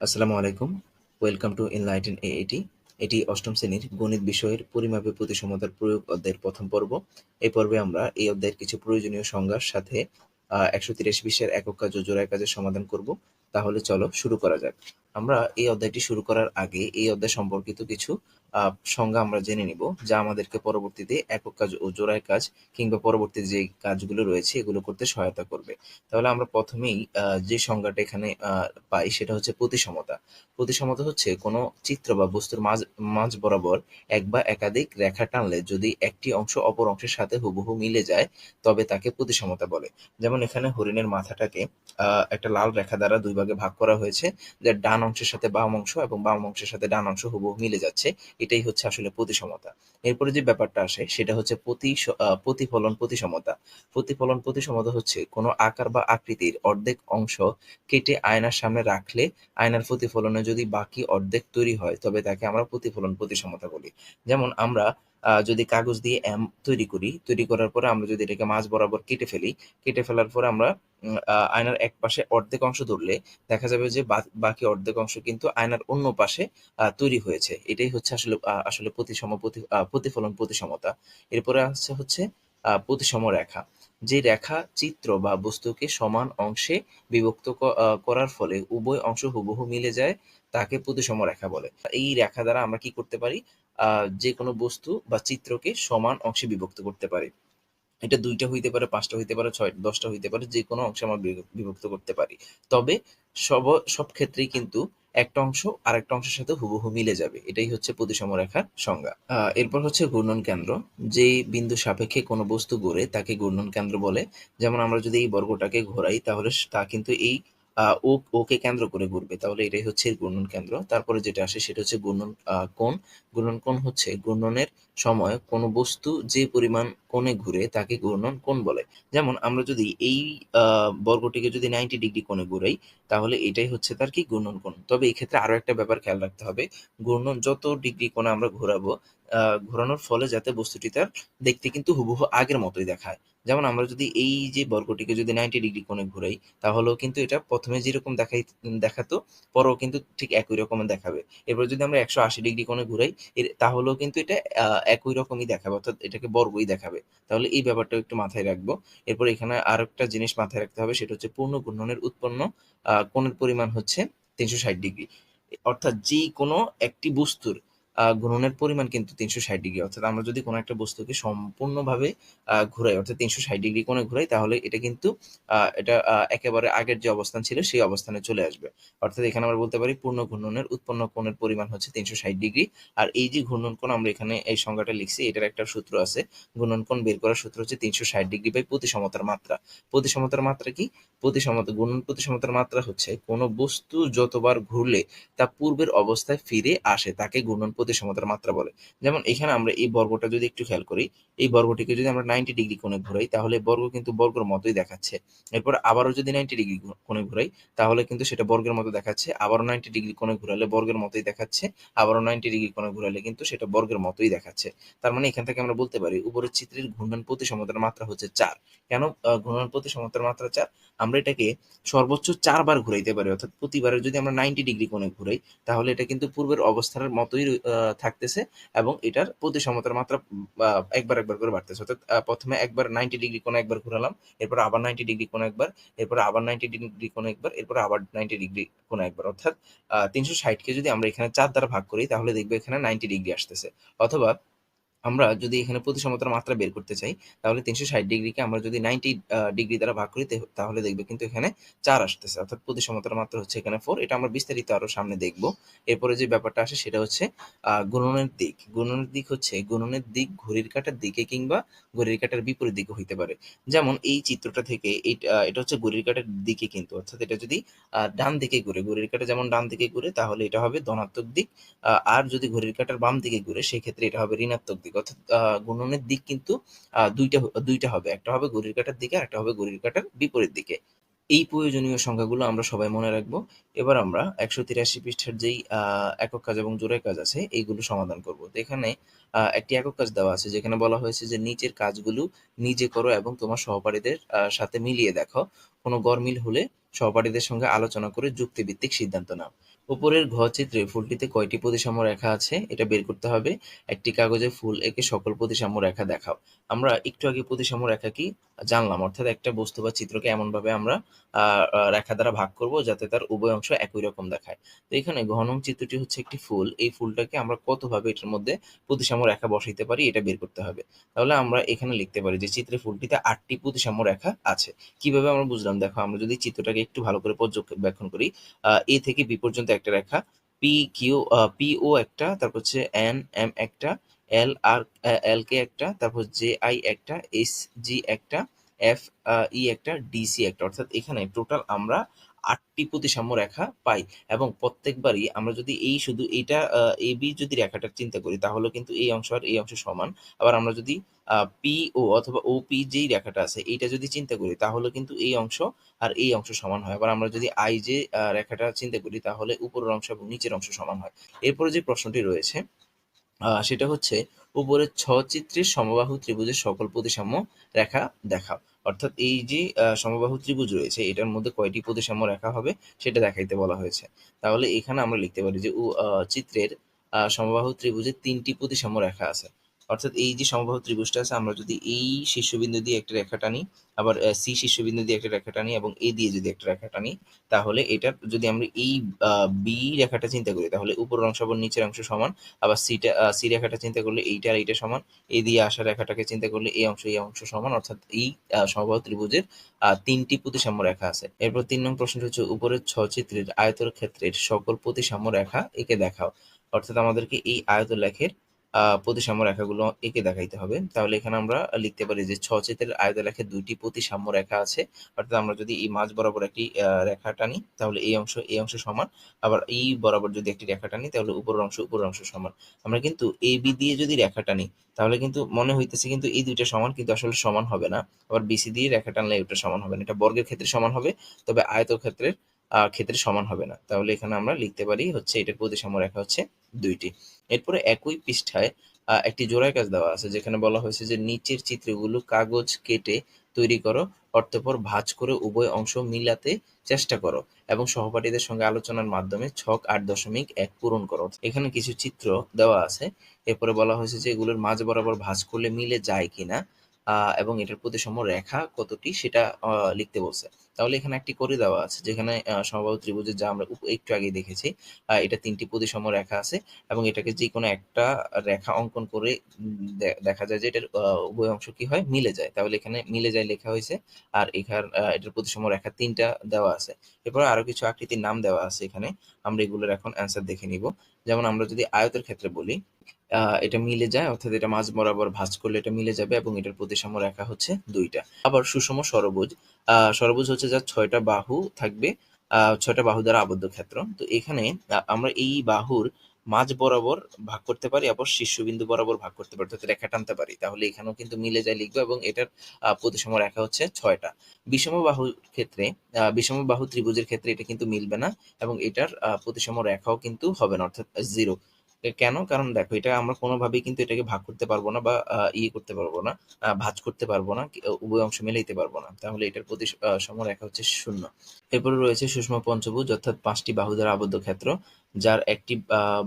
আসসালামু আলাইকুম। Welcome to enlighten এ এটি এটি অষ্টম শ্রেণির গণিত বিষয়ের পরিমাপে প্রতিসমতার প্রয়োগ অধ্যায়ের প্রথম পর্ব। এই পর্বে আমরা এই অধ্যায়ের কিছু প্রয়োজনীয় সংজ্ঞার সাথে একশো তিরিশ বিশ্বের একক কাজ ও জোড়ায় কাজের সমাধান করব। তাহলে চলো শুরু করা যাক। আমরা এই অধ্যায়টি শুরু করার আগে এই অধ্যায় সম্পর্কিত কিছু সংজ্ঞা আমরা জেনে নিব যা আমাদেরকে পরবর্তীতে একক কাজ ও জোড়ায় কাজ কিংবা পরবর্তী যে কাজগুলো রয়েছে এগুলো করতে সহায়তা করবে। তাহলে আমরা প্রথমেই যে সংজ্ঞাটা এখানে পাই সেটা হচ্ছে প্রতিসমতা। প্রতিসমতা হচ্ছে কোনো চিত্র বা বস্তুর মাঝ মাঝ বরাবর এক বা একাধিক রেখা টানলে যদি একটি অংশ অপর অংশের সাথে হুবহু মিলে যায়, তবে তাকে প্রতিসমতা বলে। যেমন এখানে হরিণের মাথাটাকে একটা লাল রেখা দ্বারা দুই ভাগে ভাগ করা হয়েছে যার ডান অংশের সাথে বাম অংশ এবং বাম অংশের সাথে ডান অংশ হুবহু মিলে যাচ্ছে এটাই হচ্ছে আসলে প্রতিসমতা। এরপরে যে ব্যাপারটা আসে, সেটা হচ্ছে প্রতি প্রতিফলন প্রতিসমতা। প্রতিফলন প্রতিসমতা হচ্ছে কোনো আকার বা আকৃতির অর্ধেক অংশ কেটে আয়নার সামনে রাখলে আয়নার প্রতিফলনে যদি বাকি অর্ধেক তৈরি হয়, তবে তাকে আমরা প্রতিফলন প্রতিসমতা বলি। যেমন আমরা যদি কাগজ দিয়ে এম তৈরি করি, তৈরি করার পরে আমরা যদি এটাকে মাঝ বরাবর কেটে ফেলি, কেটে ফেলার পরে আমরা আয়নার এক পাশে অর্ধেক অংশ ধরলে দেখা যাবে যে বাকি অর্ধেক অংশ কিন্তু আয়নার অন্য পাশে তৈরি হয়েছে। এটাই হচ্ছে আসলে আসলে প্রতিসম প্রতিফলন প্রতিসমতা। এরপরে আছে হচ্ছে প্রতিসম রেখা। যে রেখা চিত্র বা বস্তুকে সমান অংশে বিভক্ত করার ফলে উভয় অংশ হুবহু মিলে যায়, তাকে প্রতিসম রেখা বলে। এই রেখা দ্বারা আমরা কি করতে পারি? যে কোনো বস্তু বা চিত্রকে সমান অংশে বিভক্ত করতে পারি। এটা দুইটা হইতে পারে, পাঁচটা হইতে পারে, ছয়, দশটা হইতে পারে, যে কোনো অংশে আমরা বিভক্ত করতে পারি। তবে সব সব ক্ষেত্রেই কিন্তু একটা অংশ আরেকটা অংশের সাথে হুবহু মিলে যাবে। এটাই হচ্ছে প্রতিসম রেখার সংজ্ঞা। এরপর হচ্ছে ঘূর্ণন কেন্দ্র। যে বিন্দু সাপেক্ষে কোনো বস্তু ঘুরে তাকে ঘূর্ণন কেন্দ্র বলে। যেমন আমরা যদি এই বর্গটাকে ঘোরাই, তাহলে তা কিন্তু এই ও, ওকে কেন্দ্র করে ঘুরবে। তাহলে এটাই হচ্ছে ঘূর্ণন কেন্দ্র। তারপরে যেটা আসে, সেটা হচ্ছে ঘূর্ণন কোণ। ঘূর্ণন কোণ হচ্ছে ঘূর্ণনের সময় কোনো বস্তু যে পরিমাণ কোণে ঘুরে তাকে ঘূর্ণন কোণ বলে। যেমন আমরা যদি এই বর্গটিকে যদি নাইনটি ডিগ্রি কোণে ঘুরাই, তাহলে এটাই হচ্ছে তার কি ঘূর্ণন কোণ। তবে এই ক্ষেত্রে আরও একটা ব্যাপার খেয়াল রাখতে হবে, ঘূর্ণন যত ডিগ্রি কোণে আমরা ঘোরাবো ঘোরানোর ফলে যাতে বস্তুটি তার দেখতে কিন্তু হুবহু আগের মতোই দেখায়। যেমন আমরা যদি এই যে বর্গটিকে যদি নাইনটি ডিগ্রি কোণে ঘুরাই, তাহলেও কিন্তু এটা প্রথমে যেরকম দেখাই, দেখাতো, পরেও কিন্তু ঠিক একই রকমের দেখাবে। এরপর যদি আমরা একশো আশি ডিগ্রি কোণে ঘুরাই তাহলেও কিন্তু এটা একই রকমই দেখাবে, অর্থাৎ এটাকে বর্গই দেখাবে। তাহলে এই ব্যাপারটা একটু মাথায় রাখব। এরপর এখানে আর একটা জিনিস মাথায় রাখতে হবে, সেটা হচ্ছে পূর্ণ ঘূর্ণনের উৎপন্ন কোণের পরিমাণ হচ্ছে তিনশো ষাট ডিগ্রি। অর্থাৎ যে কোনো একটি বস্তুর ঘূর্ণনের পরিমাণ কিন্তু তিনশো ষাট ডিগ্রি। অর্থাৎ আমরা যদি কোনো একটা বস্তুকে সম্পূর্ণভাবে ঘুরাই, অর্থাৎ তিনশো ষাট ডিগ্রি কোণে ঘুরাই, তাহলে এটা কিন্তু এটা একেবারে আগের যে অবস্থান ছিল, সেই অবস্থানে চলে আসবে। অর্থাৎ এখানে আমরা বলতে পারি পূর্ণ ঘূর্ণনের উৎপন্ন কোণের পরিমাণ হচ্ছে তিনশো ষাট ডিগ্রি। আর এই যে ঘূর্ণন কোণ আমরা এখানে এই সংজ্ঞাটা লিখছি, এটার একটা সূত্র আছে। ঘূর্ণন কোণ বের করার সূত্র হচ্ছে তিনশো ষাট ডিগ্রি বাই প্রতিসমতার মাত্রা। প্রতিসমতার মাত্রা কি? প্রতিসমতা, ঘূর্ণন প্রতিসমতার মাত্রা হচ্ছে কোনো বস্তু যতবার ঘুরলে তা পূর্বের অবস্থায় ফিরে আসে, তাকে ঘূর্ণন প্রতিসমতার মাত্রা বলে। যেমন এখানে আমরা এই বর্গটা যদি একটু খেয়াল করি, এই বর্গটিকে যদি আমরা নাইনটি ডিগ্রি কোণে ঘুরাই, তাহলে বর্গ কিন্তু বর্গের মতোই দেখাচ্ছে। এরপর আবারও যদি নাইনটি ডিগ্রি কোণে ঘুরাই, তাহলে কিন্তু সেটা বর্গের মতো দেখাচ্ছে। আবারও নাইনটি ডিগ্রি কোণে ঘুরালে বর্গের মতোই দেখাচ্ছে। আবারও নাইনটি ডিগ্রি কোণে ঘুরালে কিন্তু সেটা বর্গের মতোই দেখাচ্ছে। তার মানে এখান থেকে আমরা বলতে পারি, উপরের চিত্রের ঘূর্ণন প্রতিসমতার মাত্রা হচ্ছে চার। কেন ঘূর্ণন প্রতিসমতার মাত্রা চার? আমরা এটাকে সর্বোচ্চ চারবার ঘুরাইতে পারি, অর্থাৎ প্রতিবারে যদি আমরা নাইনটি ডিগ্রি কোণে ঘুরাই, তাহলে এটা কিন্তু পূর্বের অবস্থানের মতোই থাকতেছে এবং এটার প্রতি সমতার মাত্রা একবার একবার করে বাড়তেছে। অর্থাৎ প্রথমে একবার নাইনটি ডিগ্রি কোনো একবার ঘুরালাম, এরপর আবার নাইনটি ডিগ্রি কোনো একবার, এরপর আবার নাইনটি ডিগ্রি কোনো একবার, এরপর আবার নাইনটি ডিগ্রি কোনো একবার। অর্থাৎ তিনশো ষাটকে যদি আমরা এখানে চার দ্বারা ভাগ করি, তাহলে দেখব এখানে নাইনটি ডিগ্রি আসতেছে। অথবা আমরা যদি এখানে প্রতিসমতার মাত্রা বের করতে চাই, তাহলে তিনশো ষাট ডিগ্রিকে আমরা যদি নাইনটি ডিগ্রি দ্বারা ভাগ করি তাহলে দেখবে কিন্তু এখানে চার আসতেছে। অর্থাৎ প্রতিসমতার মাত্রা হচ্ছে এখানে ফোর এটা আমরা বিস্তারিত আরও সামনে দেখব। এরপরে যে ব্যাপারটা আসে সেটা হচ্ছে গুণনের দিক। গুণনের দিক হচ্ছে গুণনের দিক ঘড়ির কাটার দিকে কিংবা ঘড়ির কাটার বিপরীত দিকে হইতে পারে। যেমন এই চিত্রটা থেকে এটা হচ্ছে ঘড়ির কাটার দিকে কিন্তু। অর্থাৎ এটা যদি ডান দিকে ঘুরে, ঘড়ির কাটা যেমন ডান দিকে ঘুরে, তাহলে এটা হবে ধনাত্মক দিক। আর যদি ঘড়ির কাটার বাম দিকে ঘুরে, সেক্ষেত্রে এটা হবে ঋণাত্মক দিক। অর্থাৎ গুণনের দিক কিন্তু দুইটা দুইটা হবে। একটা হবে ঘড়ির কাটার দিকে একটা হবে ঘড়ির কাটার বিপরীত দিকে। এই প্রয়োজনীয় সংখ্যাগুলো আমরা সবাই মনে রাখব। এবার আমরা একশো তিরাশি পৃষ্ঠার যেই একক কাজ এবং জোড়ায় কাজ আছে, এইগুলো সমাধান করব। তো এখানে একটি একক কাজ দেওয়া আছে, যেখানে বলা হয়েছে যে, নিচের কাজগুলো নিজে করো এবং তোমার সহপাঠীদের সাথে মিলিয়ে দেখো। কোনো গরমিল হলে সহপাঠীদের সঙ্গে আলোচনা করে যুক্তিভিত্তিক সিদ্ধান্ত নাও। উপরের ঘ চিত্রে ফুলটিতে কয়টি প্রতিসাম্য রেখা আছে এটা বের করতে হবে। একটি কাগজে ফুল এঁকে সকল প্রতিসাম্য রেখা দেখাও। আমরা একটু আগে প্রতিসাম্য রেখা কি জানলাম, অর্থাৎ একটা বস্তু বা চিত্রকে এমনভাবে আমরা রেখা দ্বারা ভাগ করব যাতে তার উভয় অংশ একই রকম দেখায়। তো এখানে ঘনং চিত্রটি হচ্ছে একটি ফুল। এই ফুলটাকে আমরা কতভাবে এটার মধ্যে প্রতিসাম্য রেখা বসাইতে পারি এটা বের করতে হবে। তাহলে আমরা এখানে লিখতে পারি যে চিত্রে ফুলটিতে আটটি প্রতিসাম্য রেখা আছে। কীভাবে আমরা বুঝলাম? দেখো আমরা যদি চিত্রটাকে একটু ভালো করে পর্যবেক্ষণ করি এ থেকে বি পর্যন্ত একটা রেখা পি কিউ পি ও একটা, তারপর হচ্ছে এন এম একটা এল আর এল কে একটা, তারপর জে আই একটা এস জি একটা এফ ই একটা ডিসি একটা। অর্থাৎ এখানে টোটাল আমরা আটটি প্রতিসাম্য রেখা পাই এবং প্রত্যেকবারই আমরা যদি এই শুধু এইটা এ, বি যদি রেখাটার চিন্তা করি তাহলে কিন্তু এই অংশ আর এই অংশ সমান। আবার আমরা যদি পি, ও অথবা ও, পি, যেই রেখাটা আছে, এইটা যদি চিন্তা করি তাহলে কিন্তু এই অংশ আর এই অংশ সমান হয়। আবার আমরা যদি আই যে রেখাটা চিন্তা করি, তাহলে উপরের অংশ এবং নিচের অংশ সমান হয়। এরপরে যে প্রশ্নটি রয়েছে সেটা হচ্ছে, উপরের ছ চিত্রের সমবাহু ত্রিভুজের সকল প্রতিসাম্য রেখা দেখাও। অর্থাৎ এই যে সমবাহু ত্রিভুজ রয়েছে, এটার মধ্যে কয়টি প্রতিসাম্য রেখা হবে সেটা দেখাইতে বলা হয়েছে। তাহলে এখানে আমরা লিখতে পারি যে চিত্রের সমবাহু ত্রিভুজে তিনটি প্রতিসাম্য রেখা আছে। অর্থাৎ এই যে সমবাহু ত্রিভুজটা আছে, আমরা যদি এই শীর্ষবিন্দু দিয়ে একটা রেখা টানি, আবার সি শীর্ষবিন্দু দিয়ে একটা রেখা টানি এবং এ দিয়ে যদি একটা রেখা টানি, তাহলে এটার যদি আমরা এই বি রেখাটা চিন্তা করি, তাহলে উপরের অংশ এবং নিচের অংশ সমান, আবার সিটা সি রেখাটা চিন্তা করলে এইটা আর এইটা সমান, এ দিয়ে আসা রেখাটাকে চিন্তা করলে এই অংশ এই অংশ সমান, অর্থাৎ এই সমবাহু ত্রিভুজের তিনটি প্রতিসাম্য রেখা আছে। এরপর তিন নং প্রশ্ন হচ্ছে, উপরের ছ চিত্রের আয়তর ক্ষেত্রের সকল প্রতিসাম্য রেখা একে দেখাও। অর্থাৎ আমাদেরকে এই আয়ত লেখের প্রতিসাম্য রেখাগুলো এঁকে দেখাইতে হবে। তাহলে এখানে আমরা লিখতে পারি যে ছ আয়ত লেখের দুইটি প্রতিসাম্য রেখা আছে। অর্থাৎ আমরা যদি এই মাঝ বরাবর একটি রেখা টানি তাহলে এই অংশ এই অংশ সমান। আবার এই বরাবর যদি একটি রেখা টানি তাহলে উপরের অংশ উপরের অংশ সমান। আমরা কিন্তু এ বি দিয়ে যদি রেখা টানি তাহলে কিন্তু মনে হইতেছে কিন্তু এই দুইটা সমান কিন্তু আসলে সমান হবে না। আবার বিসি দিয়ে রেখা টানলে এটা সমান হবে না। এটা বর্গের ক্ষেত্রে সমান হবে তবে আয়ত ক্ষেত্রের আহ, ক্ষেত্রে সমান হবে না। তাহলে এখানে আমরা লিখতে পারি হচ্ছে এটার প্রতিসাম্য রেখা হচ্ছে দুইটি। এরপরে একই পৃষ্ঠায় একটি জোড়ায় কাজ দেওয়া আছে, যেখানে বলা হয়েছে যে নিচের চিত্রগুলো কাগজ কেটে তৈরি করো, অর্থপর ভাঁজ করে উভয় অংশ মিলাতে চেষ্টা করো এবং সহপাঠীদের সঙ্গে আলোচনার মাধ্যমে ছক আট দশমিক এক পূরণ করো। এখানে কিছু চিত্র দেওয়া আছে, এরপরে বলা হয়েছে যে এগুলোর মাঝ বরাবর ভাঁজ করলে মিলে যায় কিনা এবং এটার প্রতিসম রেখা কতটি সেটা লিখতে বলছে। তাহলে এখানে একটি করে দেওয়া আছে, যেখানে সমবাহু ত্রিভুজের যা আমরা একটু আগে দেখেছি এটা তিনটি প্রতিসম রেখা আছে এবং এটাকে যে কোনো একটা রেখা অঙ্কন করে দেখা যায় যে এটার উভয় অংশ কি হয়? মিলে যায়। তাহলে এখানে মিলে যায় লেখা হয়েছে আর এখান এটার প্রতিসম রেখা তিনটা দেওয়া আছে। এরপর আরও কিছু আকৃতির নাম দেওয়া আছে এখানে, আমরা এগুলোর এখন অ্যান্সার দেখে নিব। যেমন আমরা যদি আয়তের ক্ষেত্রে বলি এটা মিলে যায়, অর্থাৎ এটা মাঝ বরাবর ভাঁজ করলে এটা মিলে যাবে এবং এটার প্রতিসাম্য রেখা হচ্ছে দুইটা। আবার সুষম সরবুজ ষড়ভুজ হচ্ছে যার ছয়টা বাহু থাকবে ছয়টা বাহু দ্বারা আবদ্ধ ক্ষেত্র। তো এখানে আমরা এই বাহুর মাঝ বরাবর ভাগ করতে পারি, আবার শীর্ষবিন্দু বরাবর ভাগ করতে পারি, অর্থাৎ রেখা টানতে পারি। তাহলে এখানেও কিন্তু মিলে যায় লিখব এবং এটার প্রতিসম রেখা হচ্ছে ছয়টা। বিষম বাহুর ক্ষেত্রে বিষম বাহু ত্রিভুজের ক্ষেত্রে এটা কিন্তু মিলবে না এবং এটার প্রতিসম রেখাও কিন্তু হবে না, অর্থাৎ জিরো কেন? কারণ দেখো, এটা আমরা কোনোভাবেই কিন্তু এটাকে ভাগ করতে পারব না বা ইয়ে করতে পারব না ভাঁজ করতে পারব না উভয় অংশ মিলাইতে পারব না। তাহলে এটার প্রতি সম রেখা হচ্ছে শূন্য। এরপরে রয়েছে সুষম পঞ্চভুজ, অর্থাৎ পাঁচটি বাহু দ্বারা আবদ্ধ ক্ষেত্র, যার একটি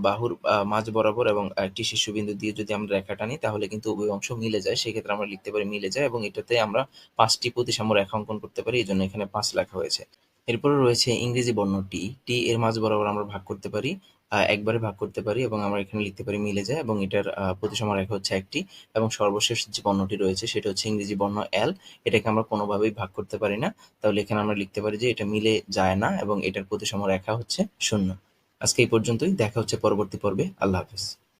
বাহুর মাঝ বরাবর এবং একটি শীর্ষবিন্দু দিয়ে যদি আমরা রেখা টানি তাহলে কিন্তু উভয় অংশ মিলে যায়। সেক্ষেত্রে আমরা লিখতে পারি মিলে যায় এবং এটাতে আমরা পাঁচটি প্রতিসাম্য রেখা অঙ্কন করতে পারি এই জন্য এখানে পাঁচ লেখা হয়েছে। এরপরে রয়েছে ইংরেজি বর্ণ টি টি এর মাঝ বরাবর আমরা ভাগ করতে পারি একবারে ভাগ করতে পারি এবং আমরা এখানে লিখতে পারি মিলে যায় এবং এটার প্রতিসম রেখা হচ্ছে একটি এবং সর্বশেষ যে বর্ণটি রয়েছে সেটা হচ্ছে ইংরেজি বর্ণ এল এটাকে আমরা কোনোভাবেই ভাগ করতে পারি না। তাহলে এখানে আমরা লিখতে পারি যে এটা মিলে যায় না এবং এটার প্রতিসম রেখা হচ্ছে শূন্য। আজকে এই পর্যন্তই। দেখা হচ্ছে পরবর্তী পর্বে। আল্লাহ হাফেজ।